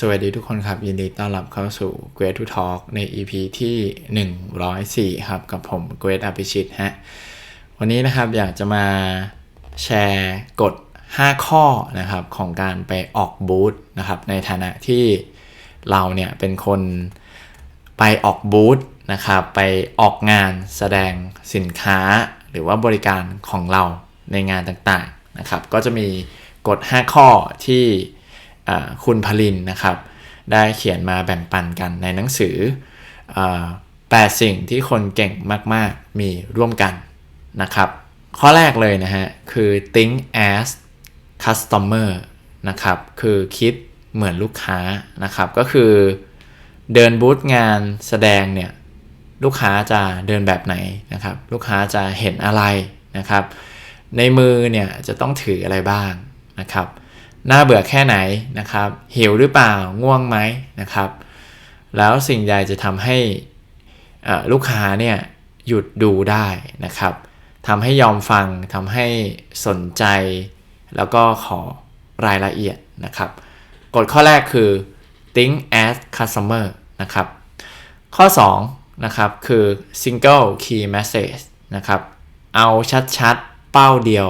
สวัสดีทุกคนครับ ยินดีต้อนรับเข้าสู่ Great to Talk ใน EP ที่ 104 ครับ กับผม Great อภิชิตฮะ วันนี้นะครับอยากจะมาแชร์กฎ 5 ข้อนะครับของการไปออกบูธนะครับ ในฐานะที่เราเนี่ยเป็นคนไปออกบูธนะครับ ไปออกงานแสดงสินค้าหรือว่าบริการของเราในงานต่างๆนะครับ ก็จะมีกฎ 5 ข้อที่ คุณพลินนะครับ ได้เขียนมาแบ่งปันกันในหนังสือแปดสิ่งที่คนเก่งมาก ๆ มีร่วมกันนะครับ ข้อแรกเลยนะฮะ คือ think as customer นะครับ คือคิดเหมือนลูกค้านะครับ ก็คือเดินบูธงานแสดงเนี่ย ลูกค้าจะเดินแบบไหนนะครับ ลูกค้าจะเห็นอะไรนะครับ ในมือเนี่ยจะต้องถืออะไรบ้างนะครับ น่าเบื่อแค่ไหนนะครับ หิวหรือเปล่า ง่วงไหมนะครับ แล้วสิ่งใดจะทำให้ลูกค้าเนี่ยหยุดดูได้นะครับทำให้ยอมฟังทำให้สนใจ แล้วก็ขอรายละเอียดนะครับ กฎข้อแรกคือ think as customer นะครับ ข้อ2นะครับคือ single key message นะครับ เอาชัดๆ เป้าเดียว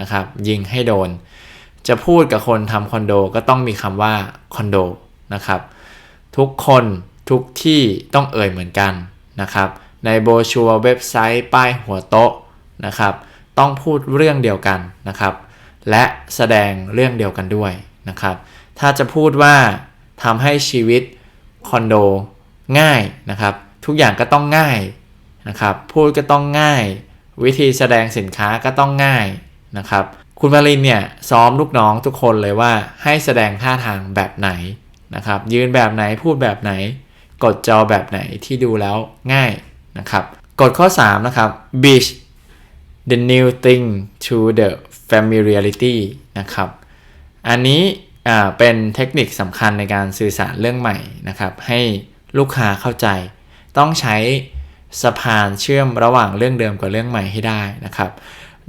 นะครับ ยิงให้โดน จะพูดกับคนทำคอนโดก็ต้องมีคำว่าคอนโดนะครับ ทุกคนทุกที่ต้องเอ่ยเหมือนกันนะครับ ในโบชัวเว็บไซต์ ป้ายหัวโต๊ะนะครับ ต้องพูดเรื่องเดียวกันนะครับ และแสดงเรื่องเดียวกันด้วยนะครับ ถ้าจะพูดว่าทำให้ชีวิตคอนโดง่ายนะครับ ทุกอย่างก็ต้องง่ายนะครับ พูดก็ต้องง่าย วิธีแสดงสินค้าก็ต้องง่าย นะครับ คุณมารินเนี่ยซ้อมลูกน้องทุกคนเลยว่าให้แสดงท่าทางแบบไหนนะครับ ยืนแบบไหนพูดแบบไหน กดจอแบบไหนที่ดูแล้วง่ายนะครับกดข้อ 3 นะครับ beach the new thing to the familiarity นะครับ อันนี้เป็นเทคนิคสำคัญในการสื่อสารเรื่องใหม่นะครับ ให้ลูกค้าเข้าใจ ต้องใช้สะพานเชื่อมระหว่างเรื่องเดิมกับเรื่องใหม่ให้ได้นะครับ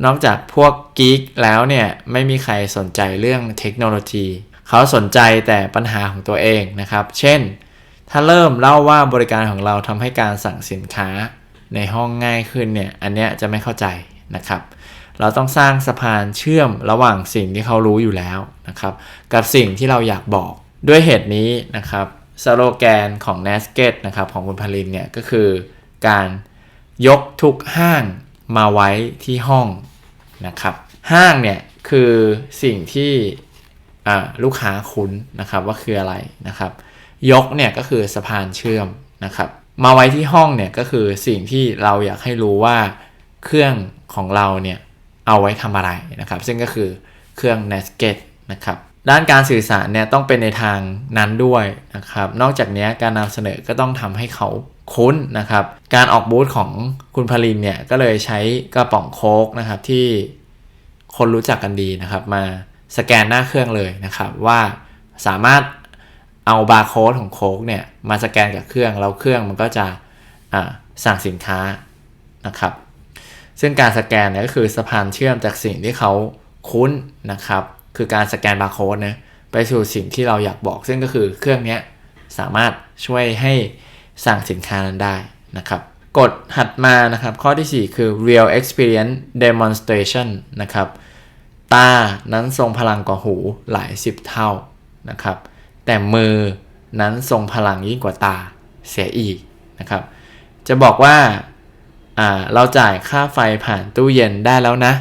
นอกจากพวกกิ๊กแล้วเนี่ยไม่มีใครสนใจเรื่องเทคโนโลยี เขาสนใจแต่ปัญหาของตัวเองนะครับ เช่น ถ้าเริ่มเล่าว่าบริการของเราทำให้การสั่งสินค้าในห้องง่ายขึ้นเนี่ยอันเนี้ยจะไม่เข้าใจนะครับ เราต้องสร้างสะพานเชื่อมระหว่างสิ่งที่เขารู้อยู่แล้วนะครับ กับสิ่งที่เราอยากบอกด้วยเหตุนี้นะครับสโลแกนของ n a s เกตนะครับของคุณพลินเนี่ยก็คือการยกทุกห้างมาไว้ที่ห้อง นะครับห้างเนี่ยคือสิ่งที่ลูกค้าคุ้นนะครับว่าคืออะไรนะครับ ยกเนี่ยก็คือสะพานเชื่อมนะครับ มาไว้ที่ห้องเนี่ยก็คือสิ่งที่เราอยากให้รู้ว่าเครื่องของเราเนี่ยเอาไว้ทำอะไรนะครับ ซึ่งก็คือเครื่อง n e s k e t นะครับด้านการสื่อสารเนี่ยต้องเป็นในทางนั้นด้วยนะครับ นอกจากนี้การนำเสนอก็ต้องทำให้เขา คุ้นนะครับ การออกบูธของคุณพลินเนี่ยก็เลยใช้กระป๋องโค้กนะครับที่คนรู้จักกันดีนะครับ มาสแกนหน้าเครื่องเลยนะครับ ว่าสามารถเอาบาร์โค้ดของโค้กเนี่ยมาสแกนกับเครื่องแล้วเครื่องมันก็จะสั่งสินค้านะครับ ซึ่งการสแกนเนี่ยก็คือสะพานเชื่อมจากสิ่งที่เขาคุ้นนะครับ คือการสแกนบาร์โค้ดนะไปสู่สิ่งที่เราอยากบอก ซึ่งก็คือเครื่องนี้สามารถช่วยให้ สั่งสินค้านั้นได้นะครับกฎถัดมานะครับข้อที่ 4 คือ real experience demonstration นะครับตานั้นทรงพลังกว่าหูหลายสิบเท่านะครับแต่มือนั้นทรงพลังยิ่งกว่าตาเสียอีกนะครับจะบอกว่าเราจ่ายค่าไฟผ่านตู้เย็นได้แล้วนะ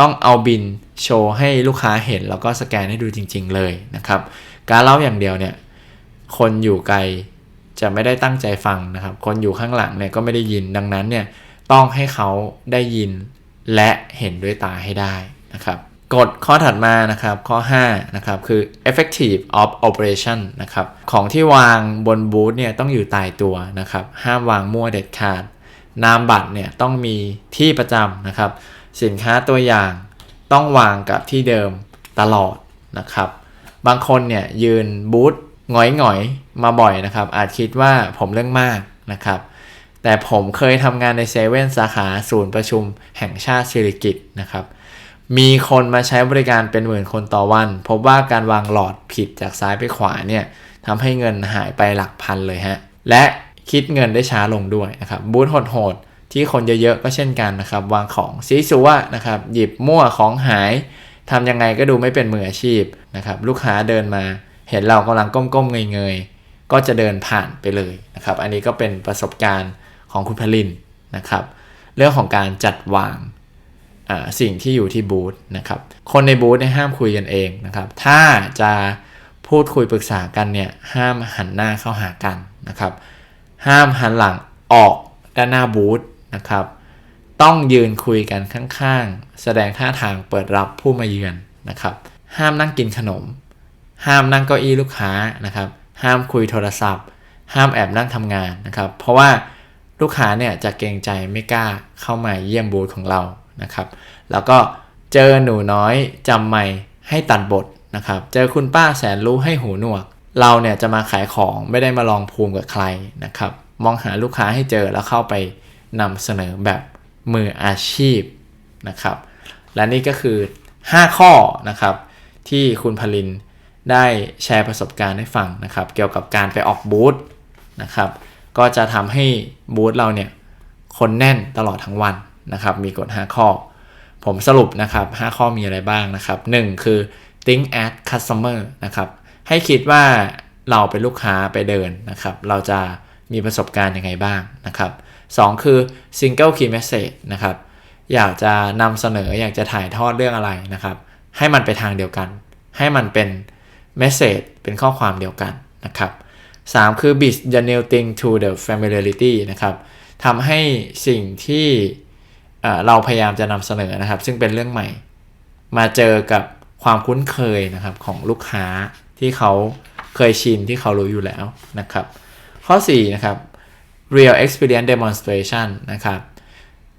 ต้องเอาบินโชว์ให้ลูกค้าเห็น แล้วก็สแกนให้ดูจริง ๆ เลยนะครับ การเล่าอย่างเดียวเนี่ยคนอยู่ไกล จะไม่ได้ตั้งใจฟังนะครับ คนอยู่ข้างหลังเนี่ยก็ไม่ได้ยินดังนั้นเนี่ยต้องให้เขาได้ยินและเห็นด้วยตาให้ได้นะครับกฎข้อถัดมานะครับข้อ5นะครับคือ effective of operation นะครับของที่วางบนบูธเนี่ยต้องอยู่ตายตัวนะครับห้ามวางมั่วเด็ดขาด นามบัตรเนี่ยต้องมีที่ประจำนะครับ สินค้าตัวอย่างต้องวางกับที่เดิมตลอดนะครับ บางคนเนี่ยยืนบูธ หงอยหงอยมาบ่อยนะครับ อาจคิดว่าผมเรื่องมากนะครับ แต่ผมเคยทำงานในเซเว่นสาขาศูนย์ประชุมแห่งชาติสิริกิตนะครับ มีคนมาใช้บริการเป็นหมื่นคนต่อวัน พบว่าการวางหลอดผิดจากซ้ายไปขวาเนี่ยทำให้เงินหายไปหลักพันเลยฮะ และคิดเงินได้ช้าลงด้วยนะครับ บูธโหดๆที่คนเยอะๆก็เช่นกันนะครับ วางของซีซัวนะครับ หยิบมั่วของหายทำยังไงก็ดูไม่เป็นมืออาชีพนะครับ ลูกค้าเดินมา เห็นเรากำลังก้มๆเงยๆก็จะเดินผ่านไปเลยนะครับ อันนี้ก็เป็นประสบการณ์ของคุณพลินนะครับ เรื่องของการจัดวางสิ่งที่อยู่ที่บูธนะครับ คนในบูธเนี่ยห้ามคุยกันเองนะครับ ถ้าจะพูดคุยปรึกษากันเนี่ยห้ามหันหน้าเข้าหากันนะครับ ห้ามหันหลังออกด้านหน้าบูธนะครับ ต้องยืนคุยกันข้างๆ แสดงท่าทางเปิดรับผู้มาเยือนนะครับ ห้ามนั่งกินขนม ห้ามนั่งเก้าอี้ลูกค้านะครับ ห้ามคุยโทรศัพท์ ห้ามแอบนั่งทำงานนะครับ เพราะว่าลูกค้าเนี่ยจะเกรงใจไม่กล้าเข้ามาเยี่ยมบูธของเรานะครับ แล้วก็เจอหนูน้อยจำไม่ให้ตัดบทนะครับ เจอคุณป้าแสนรู้ให้หูหนวก เราเนี่ยจะมาขายของไม่ได้มาลองภูมิกับใครนะครับ มองหาลูกค้าให้เจอแล้วเข้าไปนำเสนอแบบมืออาชีพนะครับ และนี่ก็คือ 5 ข้อนะครับที่คุณพลิน ได้แชร์ประสบการณ์ให้ฟังนะครับ เกี่ยวกับการไปออกบูธนะครับ ก็จะทำให้บูธเราเนี่ยคนแน่นตลอดทั้งวันนะครับ มีกฎ 5 ข้อ ผมสรุปนะครับ 5 ข้อมีอะไรบ้างนะครับ 1 คือ think as customer นะครับ ให้คิดว่าเราเป็นลูกค้าไปเดินนะครับ เราจะมีประสบการณ์ยังไงบ้างนะครับ 2 คือ single key message นะครับ อยากจะนำเสนออยากจะถ่ายทอดเรื่องอะไรนะครับ ให้มันไปทางเดียวกัน ให้มันเป็น message เป็นข้อความเดียวกันนะครับ 3 คือ bit the new thing to the familiarity นะครับทำให้สิ่งที่เอ่อเราพยายามจะนำเสนอนะครับ ซึ่งเป็นเรื่องใหม่ มาเจอกับความคุ้นเคยนะครับของลูกค้าที่เขาเคยชินที่เขารู้อยู่แล้วนะครับ ข้อ 4 นะครับ real experience demonstration นะครับ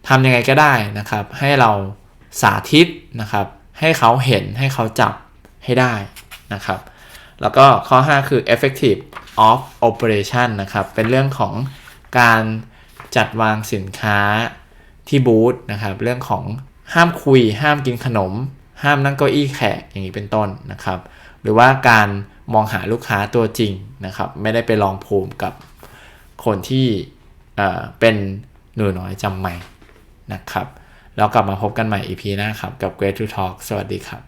ทำยังไงก็ได้นะครับ ให้เราสาธิตนะครับ ให้เขาเห็นให้เขาจับให้ได้ นะครับ แล้วก็ข้อ 5 คือ effective of operation นะครับ เป็นเรื่องของการจัดวางสินค้าที่บูธนะครับ เรื่องของห้ามคุย ห้ามกินขนม ห้ามนั่งเก้าอี้แขกอย่างนี้เป็นต้นนะครับ หรือว่าการมองหาลูกค้าตัวจริงนะครับ ไม่ได้ไปลองภูมิกับคนที่เอ่อเป็นหนูน้อยจำใหม่นะครับ แล้วกลับมาพบกันใหม่ EP หน้าครับ กับ Great to Talk สวัสดีครับ